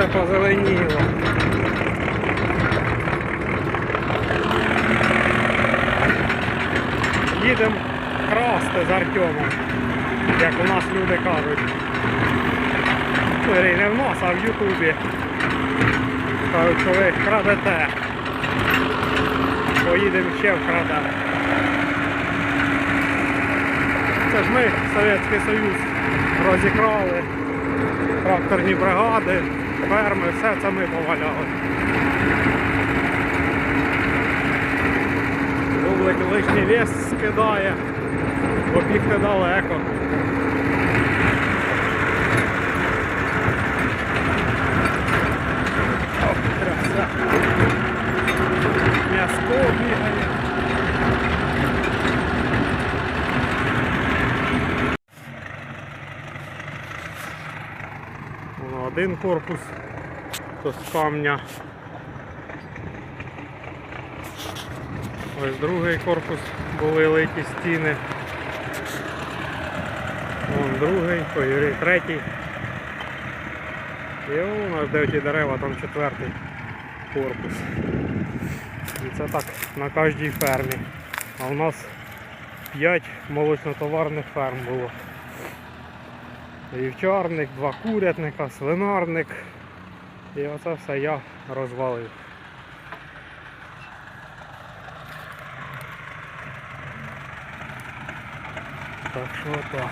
все позеленіло. Їдемо красти з Артемом, як у нас люди кажуть. Не в нас, а в Ютубі. Кажуть, що ви крадете. Поїдемо ще вкрадати. Це ж ми Совєтський Союз розікрали тракторні бригади, ферми, все це ми поваляли. Бублик лишній вес скидає, бо бігти далеко. Один корпус, то з камня. Ось другий корпус були литі стіни. Вон другий, ой, третій. І у нас де ті дерева, там четвертий корпус. І це так на кожній фермі. А у нас 5 молочнотоварних ферм було. Вівчарник, два курятника, свинарник. І оце все я розвалив. Так що так.